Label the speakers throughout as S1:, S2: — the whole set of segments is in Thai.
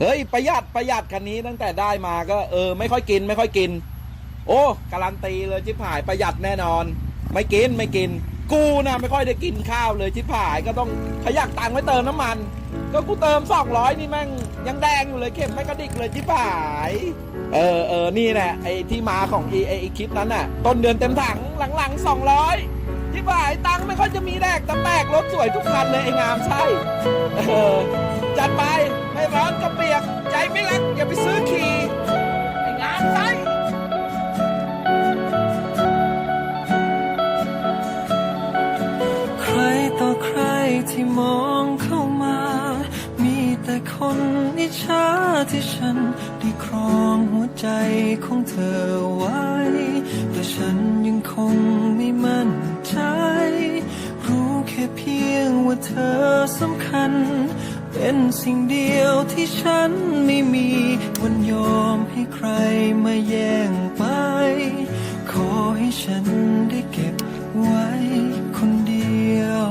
S1: เฮ้ยประหยัดประหยัดคันนี้ตั้งแต่ได้มาก็เออไม่ค่อยกินไม่ค่อยกิน โอ้การันตีเลยชิบหายประหยัดแน่นอน ไม่กินไม่กิน กูนะไม่ค่อยได้กินข้าวเลยชิบหายก็ต้องขยักตังค์ไว้เติมน้ำมัน ก็กูเติมสองร้อยนี่แม่งยังแดงอยู่เลยเข็มไม่กระดิกเลยชิบหายเออเออนี่แหละไอ้ที่มาของไอ้ไอ้คลิปนั้นน่ะ ต้นเดือนเต็มถังหลังๆสองร้อยชิบหายตังค์ไม่ค่อยจะมีแดกแต่แตกรถสวยทุกคันเลยไอ้งามใช่เออจัดไป ไม่ร้อนก็เปียก ใจไม่รักอย่าไปซื้อขี่ไอ้งามใช่
S2: ใครต่อใครที่มองเข้ามา มีแต่คนอิจฉาที่ฉันได้ครองหัวใจของเธอไว้ แต่ฉันยังคงไม่มั่นใจ รู้แค่เพียงว่าเธอสำคัญ เป็นสิ่งเดียวที่ฉันไม่มีวันยอมให้ใครมาแย่งไป ขอให้ฉันได้เก็บไว้คนเดียว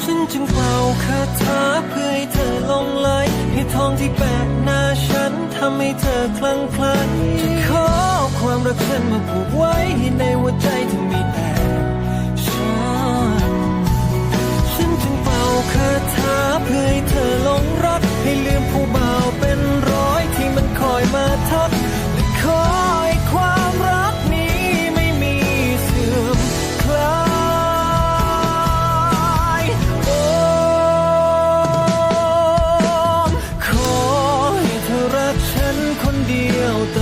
S2: ฉันจึงเป่าคาถาเพื่อให้เธอลงไหลให้ทองที่แปะหน้าฉันทำให้เธอคลั่งไคล้จะขอความรักฉันมาผูกไว้ให้ในหัวใจเธอมีแต่ ยมาทักและคอยความรักนี้ไม่มีเสื่อมคลายโอ้ขอให้เธอรักฉันคนเดียวต่อ